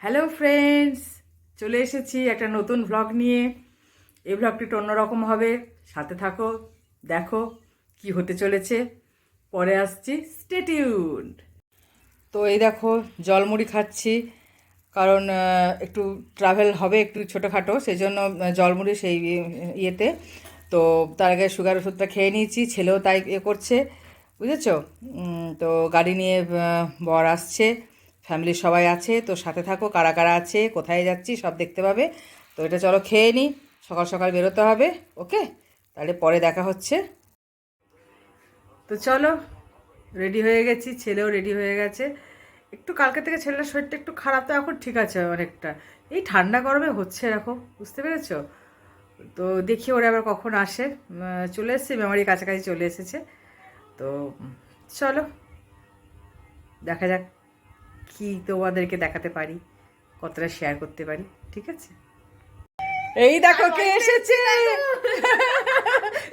Hello friends চলে এসেছি একটা নতুন ভ্লগ নিয়ে। এই ভ্লগটি একটু অন্যরকম হবে। সাথে থাকো, দেখো কি হতে চলেছে। পরে আসছি। স্টেটিউড তো এই দেখো, জলমুড়ি খাচ্ছি। কারণ একটু ট্রাভেল হবে একটু ছোটোখাটো সেই জন্য জলমুড়ি সেই ইয়ে- ইয়েতে। তো তার আগে সুগার ওষুধটা খেয়ে নিয়েছি, ছেলেও তাই এ করছে। বুঝেছ? তো গাড়ি নিয়ে বর আসছে। ফ্যামিলির সবাই আছে, তো সাথে থাকো, কারা কারা আছে, কোথায় যাচ্ছি, সব দেখতে পাবে। তো এটা চলো খেয়ে নিই সকাল সকাল বেরোতে হবে, ওকে? তাহলে পরে দেখা হচ্ছে। তো চলো রেডি হয়ে গেছি, ছেলেও রেডি হয়ে গেছে। একটু কালকে থেকে ছেলের শরীরটা একটু খারাপ, তো এখন ঠিক আছে অনেকটা। এই ঠান্ডা গরমে হচ্ছে এরকম, বুঝতে পেরেছ? তো দেখি ওরা আবার কখন আসে। চলে এসেছে মেমারি কাছাকাছি চলে এসেছে। তো চলো, দেখা যাক। কি তোমাদেরকে দেখাতে পারি? কতটা শেয়ার করতে পারি? ঠিক আছে? এই দেখো কে এসেছে!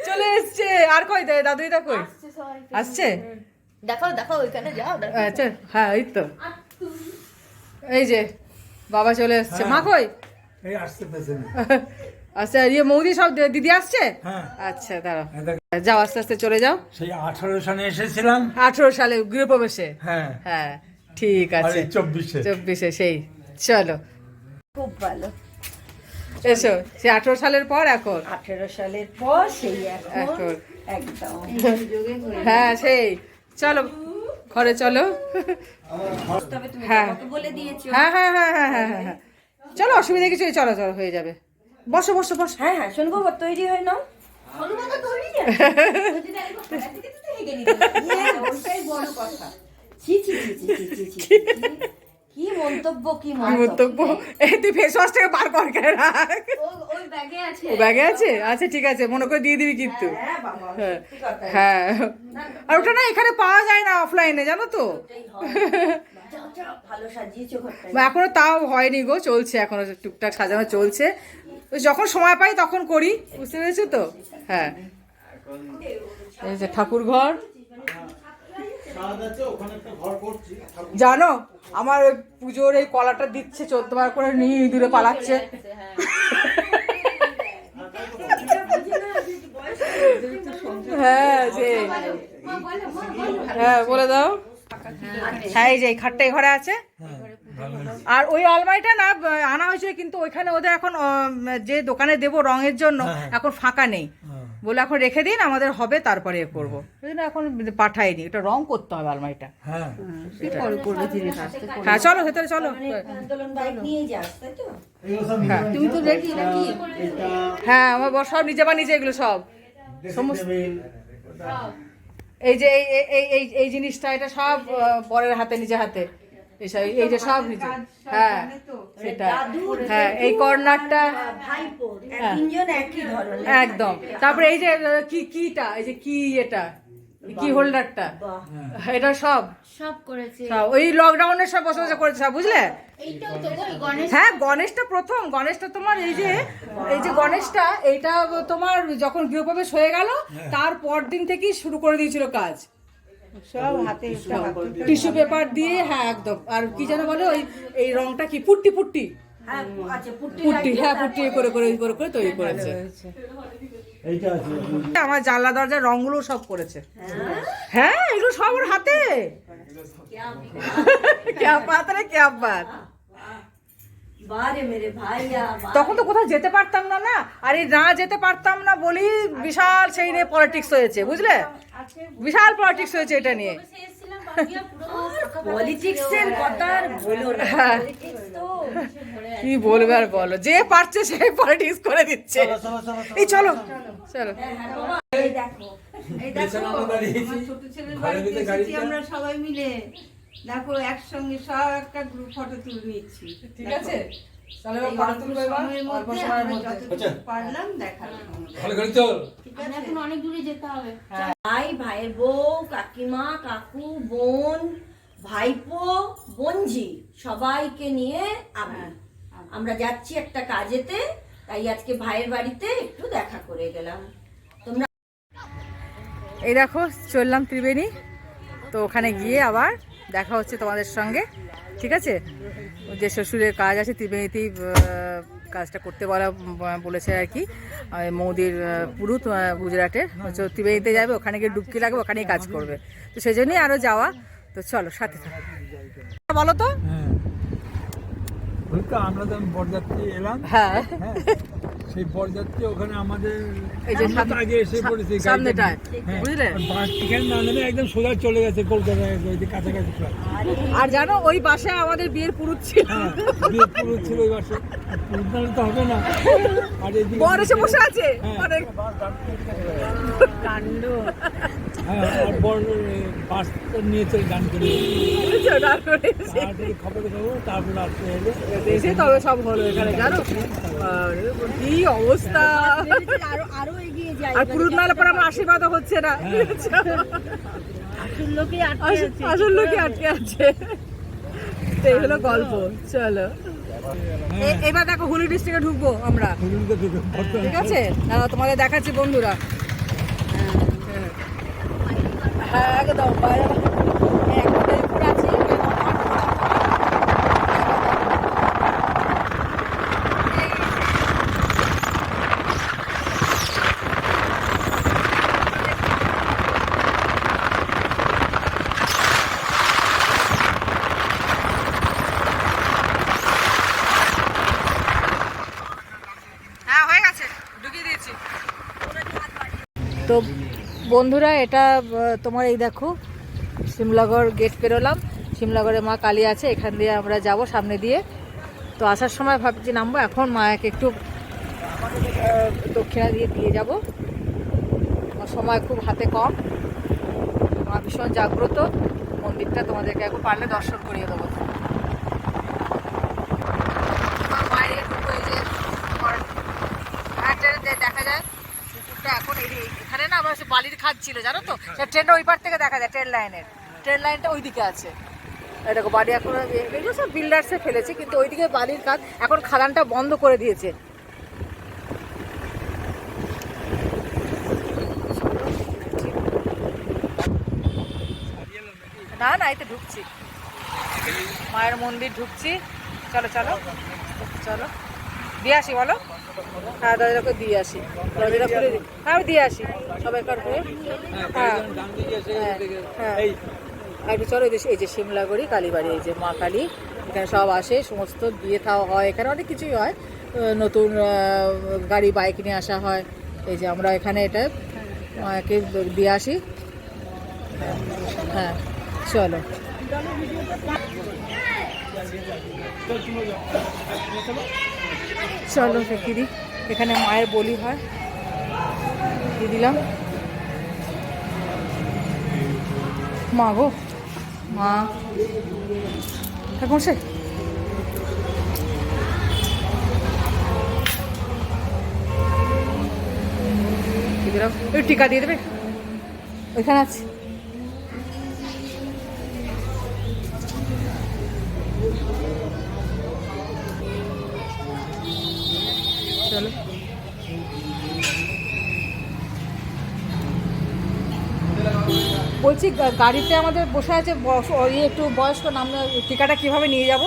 চলে এসছে! আর কই দে দাদুই দা কই আসছে? দেখাও দেখাও ওইখানে যাও আচ্ছা হ্যাঁ এই তো। এই যে বাবা চলে এসছে। মা কই? এই আসতে পেছনে। আচ্ছা ইয়ে মৌদি সব দিদি আসছে? হ্যাঁ। আচ্ছা দাঁড়াও। যাও আস্তে আস্তে চলে যাও। সেই আঠারো সালে এসেছিলাম। আঠেরো সালে গৃহপ্রবেশে। হ্যাঁ। হ্যাঁ। ঠিক আছে। চব্বিশে। চব্বিশে সেই। চলো। খুব ভালো। এসো সে আঠেরো সালের পর এখন? আঠেরো সালের পর সেই এখন একদম। হ্যাঁ সেই। চলো ঘরে চলো। হ্যাঁ। বাবাকে বলে দিয়েছ। হ্যাঁ হ্যাঁ হ্যাঁ হ্যাঁ হ্যাঁ হ্যাঁ হ্যাঁ। চলো অসুবিধা কিছু নেই, চলো চলো হয়ে যাবে। বসো বসো বসো। হ্যাঁ হ্যাঁ শোনো বাবা তৈরি হয়ে হ্যাঁ, বড় কথা। ছি ছি ছি ছি ছি ছি ছি, ছি। কি মন্তব্য কি কি মন্তব্য? মন্তব্য এই তুই ফেস ওয়াশটাকে বার কর কেন রাখ ওই ব্যাগে আছে। ও ব্যাগে আছে? আচ্ছা ঠিক আছে মনে করে দিয়ে দিবি কিন্তু। হ্যাঁ হ্যাঁ কথা। হ্যাঁ। আর ওটা না এখানে পাওয়া যায় না অফলাইনে জানো তো? এটাই হয়। যাও, যাও, ভালো সাজিয়েছো ঘরটা এখনও তাও হয়নি গো চলছে এখনও টুকটাক সাজানো চলছে। যখন সময় পাই তখন করি বুঝতে পেরেছ তো? হ্যাঁ। এই যে ঠাকুর ঘর জানো আমার ওই পুজোর এই কলাটা দিচ্ছে চোদ্দ বার করে নিয়ে দূরে পালাচ্ছে। হ্যাঁ যে হ্যাঁ বলে দাও। হ্যাঁ এই যে খাটটা ঘরে আছে। আর ওই আলমারিটা না আনা হয়েছে কিন্তু ওইখানে ওদের এখন যে দোকানে দেবো রঙের জন্য এখন ফাঁকা নেই। বলে এখন রেখে দিন আমাদের হবে তারপরে এ করব। সেই জন্য এখন পাঠাইনি এটা রং করতে হবে আলমারিটা। হ্যাঁ। হ্যাঁ চলো ভেতরে চলো। তো? তুমি তো রেডি নাকি? হ্যাঁ আমার সব নিজে বানিয়েছে এগুলো সব। সমস্ত এই যে এই এই- এই এই এই জিনিসটা এটা সব বরের হাতে নিজে হাতে। এইসব এই যে সব নিজে হ্যাঁ সেটা হ্যাঁ এই কর্নারটা একই ধরনের। একদম। তারপরে এই যে আহ, কি কিটা? এই যে কি এটা? কি হোল্ডারটা? এটা সব? সব করেছে। ওই লকডাউনের সব বসে বসে করেছে সব বুঝলে? হ্যাঁ গণেশটা প্রথম। গণেশটা তোমার এই যে এই যে গণেশটা এইটা তোমার যখন গৃহপ্রবেশ হয়ে গেল তার পর দিন থেকেই শুরু করে দিয়েছিল কাজ। টিস্যু পেপার দিয়ে হ্যাঁ একদম। আর কি যেন বলে ওই এই রংটা কি পুট্টি পুট্টি? হ্যাঁ আচ্ছা পুট্টি হ্যাঁ পুট্টি করে করে করে করে তৈরি করেছে। আমার জানলা দরজার রংগুলো সব করেছে। হ্যাঁ? এগুলো সব ওর হাতে। ক্যাপ বাত রে ক্যাপ বাত? বারে মেরে ভাইয়া বাহ। তখন তো কোথাও যেতে পারতাম না না। আর এই না যেতে পারতাম না বলি বিশাল সেই নিয়ে পলিটিক্স হয়েছে বুঝলে? বিশাল পলিটিক্স হয়েছে এটা নিয়ে। হ্যাঁ। কি বলবে আর বলো যে পারছে সে পলিটিক্স করে দিচ্ছে। এই চলো। চলো। এই দেখো এই দেখো আমার ছোট ছেলের বাড়িতে এসেছি আমরা সবাই মিলে। দেখো একসঙ্গে সব একটা গ্রুপ ফটো তুলে নিচ্ছি ঠিক আছে? তাহলে এই অল্প সময়ের মধ্যে আমরা যতটুকু পারলাম দেখালাম আমরা এখন অনেক দূরে যেতে হবে। ভাই ভাইয়ের বউ কাকিমা কাকু বোন ভাইপো বোনঝি সবাইকে নিয়ে আমি। আমরা যাচ্ছি একটা কাজেতে তাই আজকে ভাইয়ের বাড়িতে একটু দেখা করে গেলাম। তোমরা এই দেখো চললাম ত্রিবেণী। তো ওখানে গিয়ে আবার দেখা হচ্ছে তোমাদের সঙ্গে। ঠিক আছে? যে শ্বশুরের কাজ আছে ত্রিবেণীতেই কাজটা করতে বলা বলেছে আর কি। মৌদির পুরুত আহ, গুজরাটে তো ও ত্রিবেণীতে যাবে ওখানে গিয়ে ডুবকি লাগবে ওখানেই কাজ করবে। তো সেই জন্যই আরও যাওয়া। তো চলো সাথে থাকো। বলো তো? হ্যাঁ। ওই তো আমরা যখন বরযাত্রী এলাম। হ্যাঁ। হ্যাঁ সেই বরযাত্রী ওখানে আমাদের এই যে আগে এসে পড়েছি সামনেটায়, হ্যাঁ, বুঝলে? আর বাস এখানে না নেমে একদম সোজা চলে গেছে কলকাতায় ওই যে কাছাকাছি আর জানো ওই বাসে আমাদের বিয়ের পুরুত ছিল। হ্যাঁ বিয়ে ছিল ওই বাসে। পুরুষ তো হবে না। আর এদিকে বর এসে বসে আছে। অনেক কাণ্ড। হ্যাঁ আর বাস নিয়ে চলে গান করে তারপরে এসে- খবর খবর তারপরে আসতে এসে তবে সব হলো এখানে জানো? কি অবস্থা? আরও আরও এগিয়ে যাই আর পুরুত নাহলে পরে আমার আশীর্বাদও হচ্ছে না। আসল লোকে আসল- আসল লোকে আটকে আছে। তো এই হলো গল্প চলো। এবার দেখো হুলি ডিস্ট্রিক্টে ঢুকবো আমরা। ঠিক আছে? তোমাদের দেখাচ্ছি বন্ধুরা। হ্যাঁ। হ্যাঁ। একদম বাইরে এখন তো উপরে আছি হ্যাঁ হয়ে গেছে ঢুকিয়ে দিয়েছি তো বন্ধুরা, এটা তোমার এই দেখো, সিমলাগড় গেট পেরোলাম। সিমলাগড়ে মা কালী আছে, এখান দিয়ে আমরা যাব সামনে দিয়ে। তো আসার সময় ভাবছি নামবো, এখন মায়াকে একটু দক্ষিণা দিয়ে দিয়ে যাব। সময় খুব হাতে কম। মা ভীষণ জাগ্রত। মন্দিরটা তোমাদেরকে এখন পারলে দর্শন করিয়ে দেবো আমার মায়ের একটু এই যে তোমার হ্যাঁ, ট্রেনে দে- দেখা যায় পুকুরটা এখন এই এই- এখানে না আমার সে বালির খাদ ছিল, জানো তো? সে ট্রেনটা ওই পার থেকে দেখা যায় ট্রেন লাইনের ট্রেন লাইনটা ওই দিকে আছে দেখো, বাড়ি এখন এগুলো সব বিল্ডার্সে ফেলেছে, কিন্তু ওইদিকে বালির খাদ এখন খাদানটা বন্ধ করে দিয়েছে। না না, এই তো ঢুকছি। মায়ের মন্দির ঢুকছি। চলো চলো। চলো। দিয়ে আসি বলো? হ্যাঁ দরজা করে দিয়ে আসি। দরজাটা খুলে দিই হ্যাঁ আমি দিয়ে আসি। সবাই কার করে হ্যাঁ হ্যাঁ, এই। আর একটু চলো এই যে- এই যে সিমলাগড়ি কালীবাড়ি এই যে মা কালী এখানে সব আসে সমস্ত বিয়ে থাওয়া হয়। এখানে অনেক কিছুই হয়। নতুন গাড়ি বাইক নিয়ে আসা হয়। এই যে আমরা এখানে এটা মাকে দিয়ে আসি। হ্যাঁ চলো। চলো দেখি দিই এখানে মায়ের বলি হয়। দিয়ে দিলাম। মা গো। মা। ঠাকুর সে টিকা দিয়ে দেবে। ওইখানে আছে। বলছি গাড়িতে আমাদের বসে আছে ওই একটু বয়স্ক নাম টিকাটা কীভাবে নিয়ে যাব?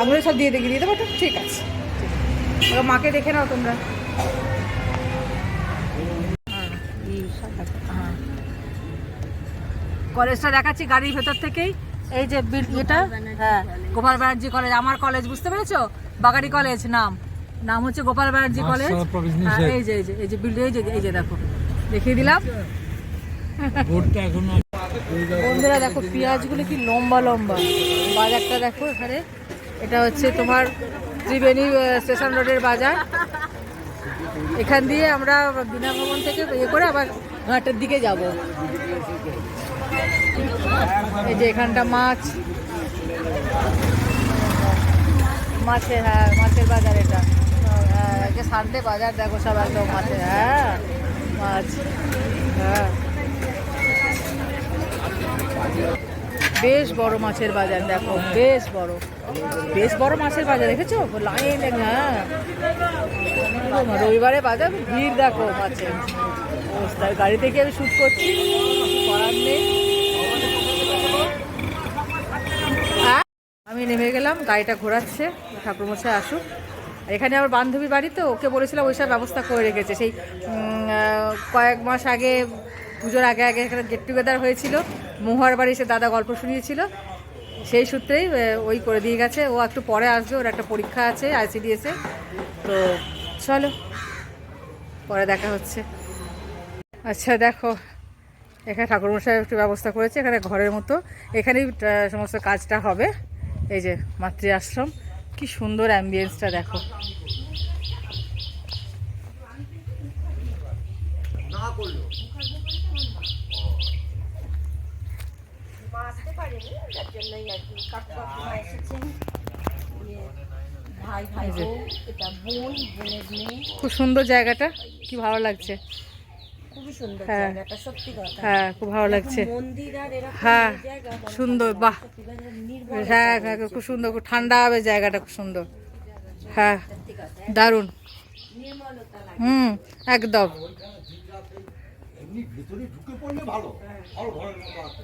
আঙুলে সব দিয়ে দিয়ে দিয়ে দেবো তো ঠিক আছে। মাকে দেখে নাও তোমরা। হ্যাঁ, হ্যাঁ। কলেজটা দেখাচ্ছি গাড়ির ভেতর থেকেই। এই যে এটা হ্যাঁ গোপাল ব্যানার্জি কলেজ আমার কলেজ বুঝতে পেরেছ? বাগাড়ি কলেজ নাম। নাম হচ্ছে গোপাল ব্যানার্জি কলেজ। হ্যাঁ, এই যে এই যে এই যে বিল্ডিং এই যে এই যে দেখো। দেখিয়ে দিলাম। বন্ধুরা, দেখো, পেঁয়াজগুলো কি লম্বা লম্বা। বাজারটা দেখো এখানে। এটা হচ্ছে তোমার ত্রিবেণী স্টেশন রোডের বাজার। এখান দিয়ে আমরা বিনা ভবন থেকে ইয়ে করে আবার ঘাটের দিকে যাব। এই যে এখানটা মাছ। মাছের হ্যাঁ মাছের বাজার এটা। হ্যাঁ সানডে বাজার, দেখো সব একদম মাছের হ্যাঁ মাছ হ্যাঁ। বেশ বড় মাছের বাজার, দেখো, বেশ বড়। বেশ বড় মাছের বাজার, দেখেছ? লাইন হ্যাঁ। রবিবারে বাজার, ভিড় দেখো মাছের। অবস্থা গাড়ি থেকে আমি শ্যুট করছি। করার নেই। হ্যাঁ? আমি নেমে গেলাম, গাড়িটা ঘোরাচ্ছে, ঠাকুরমশাই আসুক। এখানে আমার বান্ধবীর বাড়ি তো, ওকে বলেছিলাম ওইসব ব্যবস্থা করে রেখেছে। সেই কয়েক মাস আগে পুজোর আগে আগে এখানে গেট টুগেদার হয়েছিল। মহুয়ার বাড়ি সে দাদা গল্প শুনিয়েছিল। সেই সূত্রেই ওই করে দিয়ে গেছে। ও একটু পরে আসবে, ওর একটা পরীক্ষা আছে আইসিডিএসে তো চলো, পরে দেখা হচ্ছে। আচ্ছা দেখো, এখানে ঠাকুরমশাই একটু ব্যবস্থা করেছে, এখানে ঘরের মতো। এখানেই সমস্ত কাজটা হবে। এই যে মাতৃ আশ্রম কি সুন্দর অ্যাম্বিয়েন্সটা দেখো। মা আসতে পারেনি যার জন্যই আর কি কাকু এসেছেন। ইয়ে, ভাই ভাই বউ এটা বোন বোনের মেয়ে। খুব সুন্দর জায়গাটা কি ভালো লাগছে। খুবই সুন্দর হ্যাঁ। জায়গাটা সত্যি কথা। হ্যাঁ খুব ভালো লাগছে। মন্দির আর এরকম হ্যাঁ সুন্দর বাহ। হ্যাঁ হ্যাঁ, খুব সুন্দর খুব ঠান্ডা হবে জায়গাটা খুব সুন্দর। হ্যাঁ দারুণ। হুম একদম। এমনি ভেতরে ঢুকে পড়লে ভালো। ভালো ঘরের মতো আছে।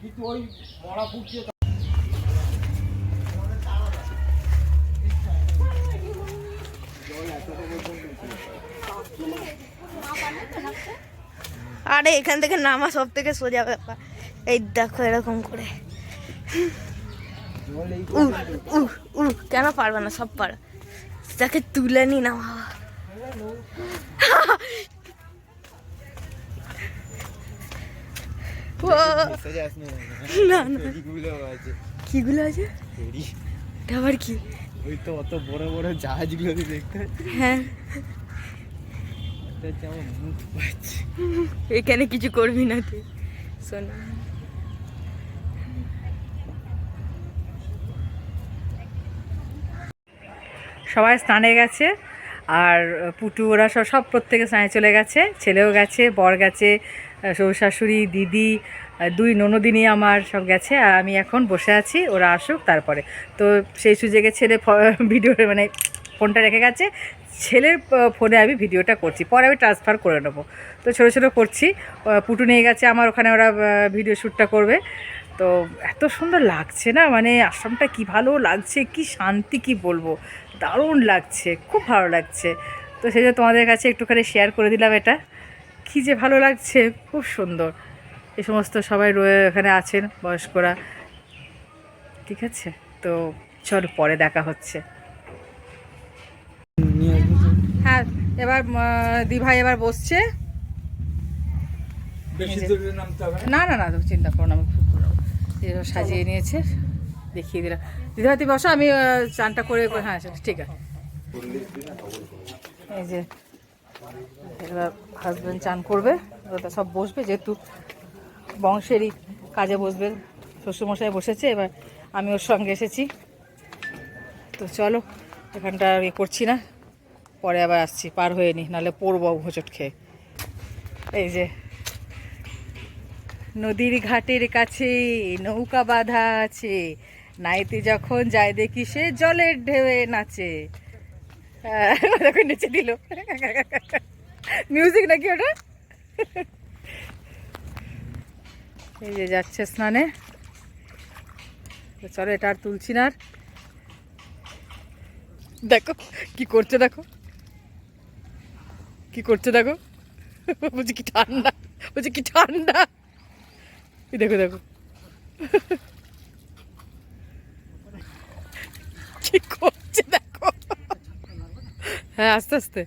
কিন্তু ওই মরা ফুটছে আরে, এখান থেকে নামা সব থেকে সোজা ব্যাপার। এই দেখো এরকম করে। কেন পারবে না, সব পারো তাকে তুলে নি না না না। কিগুলো আছে? আবার কি? ওই তো অত বড় বড় জাহাজগুলো দেখতে হ্যাঁ। এখানে কিছু করবি না তুই। শোন। সবাই স্নানে গেছে আর পুটু ওরা সব সব প্রত্যেকে স্নানে চলে গেছে। ছেলেও গেছে বর গেছে শাশুড়ি দিদি দুই ননদিনী আমার সব গেছে, আর আমি এখন বসে আছি, ওরা আসুক তারপরে। তো সেই সুযোগে ছেলে ভিডিও মানে ফোনটা রেখে গেছে, ছেলের ফোনে আমি ভিডিওটা করছি, পরে আমি ট্রান্সফার করে নেব। তো ছোটো ছোটো করছি পুটু নিয়ে গেছে, আমার ওখানে ওরা ভিডিও শ্যুটটা করবে। তো এত সুন্দর লাগছে না মানে আশ্রমটা কি ভালো লাগছে, কি শান্তি, কি বলব? দারুণ লাগছে, খুব ভালো লাগছে। তো সেই জন্য তোমাদের কাছে একটুখানি শেয়ার করে দিলাম এটা। কী যে ভালো লাগছে খুব সুন্দর। এই সমস্ত সবাই রয়ে এখানে আছেন বয়স্করা। ঠিক আছে তো চল পরে দেখা হচ্ছে। হ্যাঁ এবার দিভাই এবার বসছে। না? না না চিন্তা করো না আমি সাজিয়ে নিয়েছে দেখিয়ে দিলাম। দিদিভাই তুমি বসো আমি চানটা করে হ্যাঁ ঠিক আছে। এই যে এবার হাজব্যান্ড চান করবে ওটা সব বসবে, যেহেতু বংশেরই কাজে বসবে, শ্বশুরমশাই বসেছে, এবার আমি ওর সঙ্গে এসেছি। তো চলো, এখানটা ইয়ে করছি না, পরে আবার আসছি, পার হয়ে নি, নাহলে পড়ব হোঁচট খেয়ে। এই যে, নদীর ঘাটের কাছে নৌকা বাঁধা আছে, নাইতে যখন যায় দেখি সে জলের ঢেউয়ে নাচে। আহ, ওরকম দিল। মিউজিক নাকি ওটা? এই যে যাচ্ছে স্নানে। চলো এটা আর তুলছি না আর। দেখো কি করছে দেখো। কি করছে দেখো। বলছি কি ঠান্ডা। বলছি কি ঠান্ডা। দেখো দেখো। কি দেখো হ্যাঁ আস্তে আস্তে।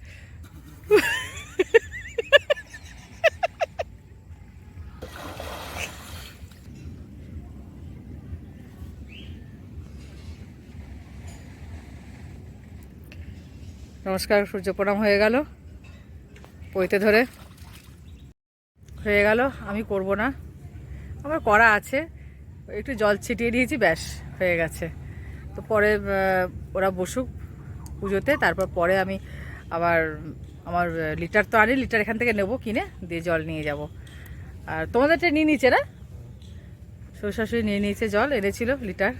নমস্কার সূর্য প্রণাম হয়ে গেল। পইতে ধরে। হয়ে গেল, আমি করব না। আমার করা আছে। একটু জল ছিটিয়ে দিয়েছি, ব্যাস, হয়ে গেছে। তো পরে ওরা বসুক। পুজোতে তারপর পরে আমি আবার আমার লিটার তো আনি লিটার এখান থেকে নেব কিনে দিয়ে জল নিয়ে যাব। আর তোমাদেরটা নিয়ে নিয়েছে না? শ্বশুর শাশুড়ি নিয়ে নিয়েছে জল এনেছিল লিটার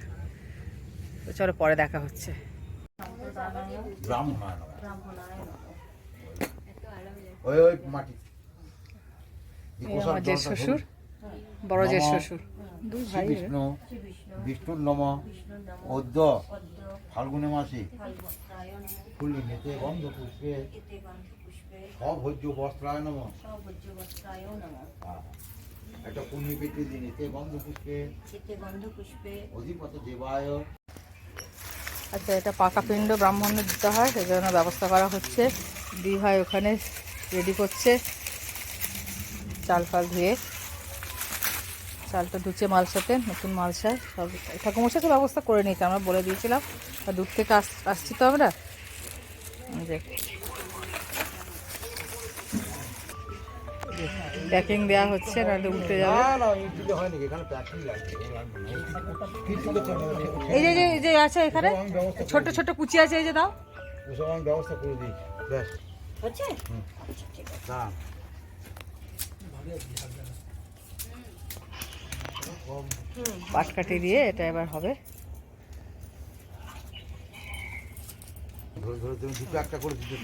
তো চলো পরে দেখা হচ্ছে। আমার জেঠ শ্বশুর বড় জেঠ শ্বশুর। শ্রী বিষ্ণু বিষ্ণুর নম অদ্য ফাল্গুনে মাসে ফুলি নেতে গন্ধ পুষ্পে সভোজ্য বস্ত্রায় নম। একটা পুণ্য পেতে দিন এতে গন্ধ পুষ্পে গন্ধ পুষ্পে অধিপত দেবায়। আচ্ছা এটা পাকা পিণ্ড ব্রাহ্মণের দিতে হয় সেই জন্য ব্যবস্থা করা হচ্ছে। দুই ভাই ওখানে রেডি করছে চাল ফাল ধুয়ে। চালটা ধুচ্ছে মালসাতে নতুন মালসায় সব ঠাকুমশাকে ব্যবস্থা করে নিয়েছে আমরা বলে দিয়েছিলাম। আর দূর থেকে আস আসছি তো আমরা? এই প্যাকিং দেওয়া হচ্ছে নাহলে উল্টে যাবে। না না হয় এই যে এই যে আছে এখানে? ছোট ছোট কুচি আছে এই যে দাও। ব্যবস্থা করে দিই হচ্ছে পাটকাঠি দিয়ে এটা এবার হবে। ধরে ধরে তুমি দুটো একটা করে দিতে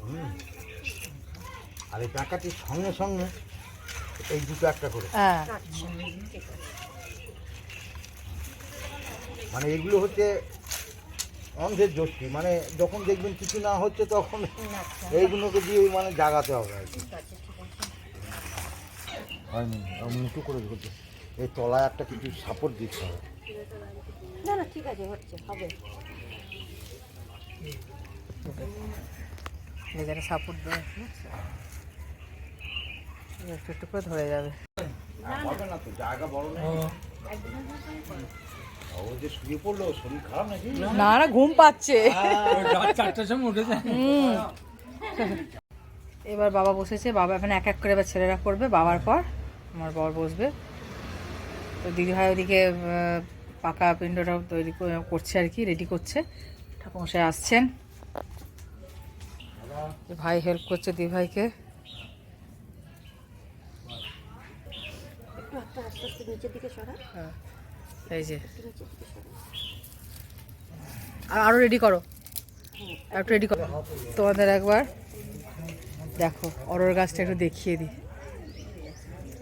হুম। আর এই টাকাটির সঙ্গে সঙ্গে এই দুটো একটা করে। হ্যাঁ। মানে এগুলো হচ্ছে অন্ধের যষ্টি মানে যখন দেখবেন কিছু না হচ্ছে তখন এইগুলোকে দিয়ে মানে জাগাতে হবে আর কি। মুটু করে করতে এই তলায় একটা কিছু সাপোর্ট দিতে হবে। না না ঠিক আছে হচ্ছে হবে। এখানে সাপোর্ট দেওয়া একটু একটু করে ধরে যাবে। না তো জায়গা বড় নেই। ও। যে শুয়ে পড়ল শরীর খারাপ নাকি? না। না ঘুম পাচ্ছে। এবার বাবা বসেছে বাবা এখন এক এক করে এবার ছেলেরা করবে বাবার পর আমার বর বসবে। তো দিদিভাই ওদিকে পাকা পিণ্ডটা তৈরি করে- করছে আর কি রেডি করছে। ঠাকুমশাই আসছেন। ভাই হেল্প করছে দিদিভাইকে। সরা এই যে। আর আরও রেডি করো। আর একটু রেডি করো। তোমাদের একবার দেখো অরর গাছটা একটু দেখিয়ে দিই।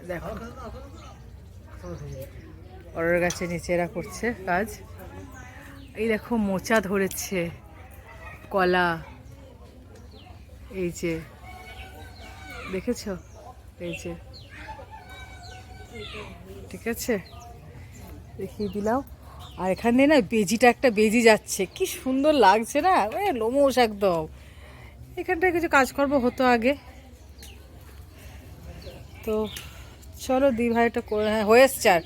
দেখো। অরর গাছের নিচে এরা করছে কাজ। এই দেখো মোচা ধরেছে, কলা, এই যে, দেখেছ? এই যে, ঠিক আছে? দেখিয়ে দিলাম। আর এখানে না বেজিটা একটা বেজি যাচ্ছে, কি সুন্দর লাগছে না? এ লোমোস একদম। এখানটায় কিছু কাজকর্ম হতো আগে। তো চলো দি ভাইটা হ্যাঁ হয়ে এসছে আর।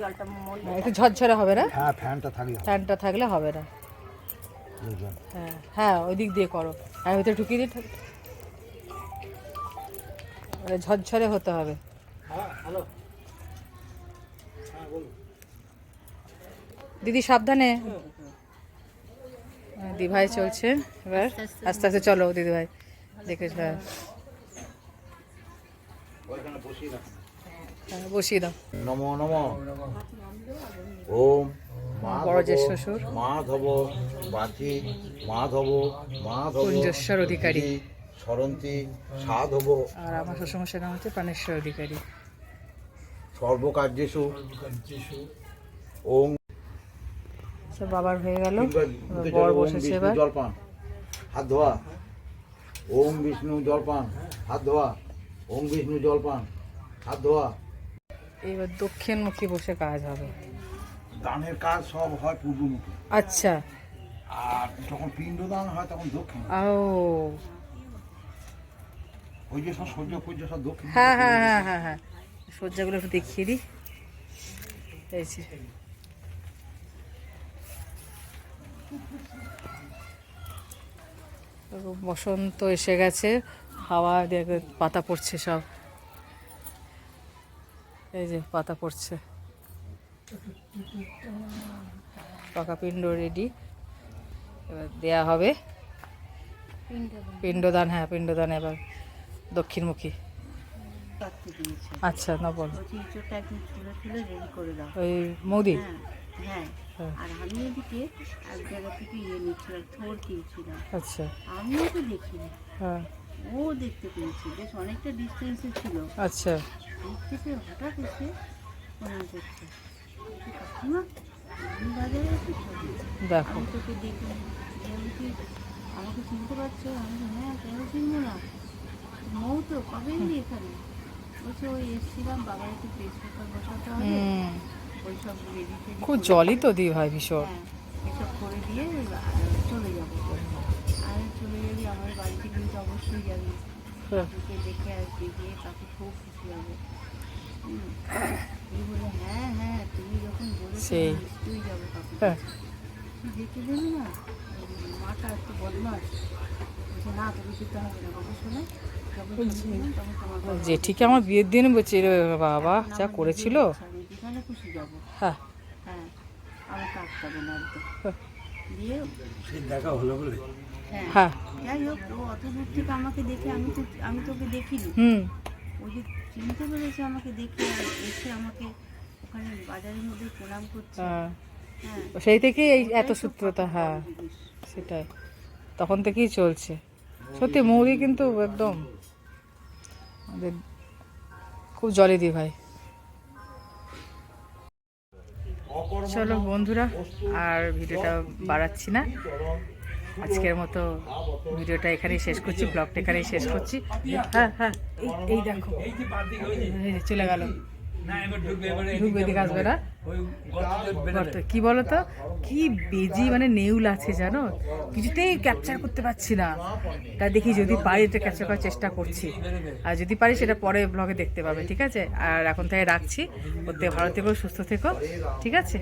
জলটা হ্যাঁ, একটু ঝরঝরে হবে না? হ্যাঁ ফ্যানটা থাকলে ফ্যানটা থাকলে হবে না। হ্যাঁ হ্যাঁ ওই দিক দিয়ে করো। আর ভিতরে ঢুকিয়ে দিই মানে ঝরঝরে হতে হবে। দিদি সাবধানে। হ্যাঁ, দিভাই চলছে এবার। আস্তে আস্তে চলো দিদিভাই। দেখে হ্যাঁ ওইখানে বসিয়ে হ্যাঁ, বসিয়ে দাও। নমো নমো। ওম বড় জেঠ শ্বশুর। মাধব বাচি মাধব মাধব। কুঞ্জস্বর অধিকারী। সরন্তি সাধব। আর আমার শ্বশুরমশাই নাম হচ্ছে প্রাণেশ্বর অধিকারী। সর্বকার্যেষু। ওম। সব বাবার হয়ে গেল। বর বসেছে এবার। জলপান। হাত ধোয়া। ওম বিষ্ণু জলপান। হাত ধোয়া। ওম বিষ্ণু জলপান। হাত ধোয়া। এবার দক্ষিণমুখী বসে কাজ হবে। দানের কাজ সব হয় পূর্বমুখী। আচ্ছা। আর যখন পিণ্ডদান হয় তখন দক্ষিণ। ও। ওই যে সব সূর্য পূর্য সব দক্ষিণ। হ্যাঁ হ্যাঁ হ্যাঁ হ্যাঁ হ্যাঁ। সজ্জাগুলো একটু দেখিয়ে দিই। এই যে। বসন্ত এসে গেছে হাওয়া পাতা পড়ছে সব। এই যে পাতা পড়ছে। পাকা পিণ্ড রেডি এবার দেয়া হবে। পিণ্ডদান হ্যাঁ পিণ্ডদান এবার দক্ষিণমুখী। আচ্ছা না বল। ওই মৌদি? হ্যাঁ হ্যাঁ। হ্যাঁ। আর আমি এদিকে এক জায়গা থেকে ইয়ে নিচ্ছিলাম থোর কিনছিলাম। আচ্ছা। আমিও তো দেখিনি। হ্যাঁ। ও দেখতে পেয়েছি বেশ অনেকটা ডিস্টেন্সে ছিল। আচ্ছা। থেকে হঠাৎ এসে প্রণাম করছে কাকিমা বাজারে আছি দেখো। তোকে দেখি আমি আমাকে চিনতে পারছ? আমি হ্যাঁ কেন চিনবো না? মৌ তো কবে এলি এখানে? বলছে ওই এসছিলাম বাবার একটু প্রেস পেপার বসাতে হবে। ওই সব রেডি খুব জলই তো দি ভাই ভীষণ। হ্যাঁ এসব করে দিয়ে চলে যাব। আর চলে যাবি আমার বাড়িতে কিন্তু অবশ্যই যাবি। হ্যাঁ। কাকুকে দেখে আসবি গিয়ে কাকু খুব খুশি হবে। এই বলে হ্যাঁ হ্যাঁ তুমি যখন বলেছ সেই। নিশ্চয়ই যাব কাকু হ্যাঁ। দেখে দেবি না? মাটা একটু বদমাস না তোকে যেতে হবে না বাবা শোনো যখন চলে যাবেন তখন তোমার বাবা জেঠিকে আমার বিয়ের দিন বলছে বাবা যা করেছিল? হ্যাঁ। হ্যাঁ আমার কাকতে না হ্যাঁ। দিয়ে দেখা হলো বলে। হ্যাঁ। হ্যাঁ। যাই হোক ও অত দূর থেকে আমাকে দেখে আমি তো আমি তোকে দেখিনি। হুম। ও যে চিনতে পেরেছে আমাকে দেখে আর এসে আমাকে ওখানে বাজারের মধ্যে প্রণাম করছে। হ্যাঁ। হ্যাঁ। সেই থেকেই এই এত সূত্রতা হ্যাঁ। সেটাই। তখন থেকেই চলছে। সত্যি মৌরি কিন্তু একদম আমাদের খুব জলে দি ভাই। চলো বন্ধুরা আর ভিডিওটা বাড়াচ্ছি না। আজকের মতো ভিডিওটা এখানেই শেষ করছি, ব্লগটা এখানেই শেষ করছি। হ্যাঁ হ্যাঁ এই দেখো। চলে গেল। কি বলতো? কি বেজি মানে নেউল আছে জানো? কিছুতেই ক্যাপচার করতে পারছি না। তা দেখি যদি পারি এটা ক্যাপচার করার চেষ্টা করছি। আর যদি পারি সেটা পরে ব্লগে দেখতে পাবে, ঠিক আছে? আর এখন থেকে রাখছি। থেকে ভালো থেকো, সুস্থ থেকো, ঠিক আছে?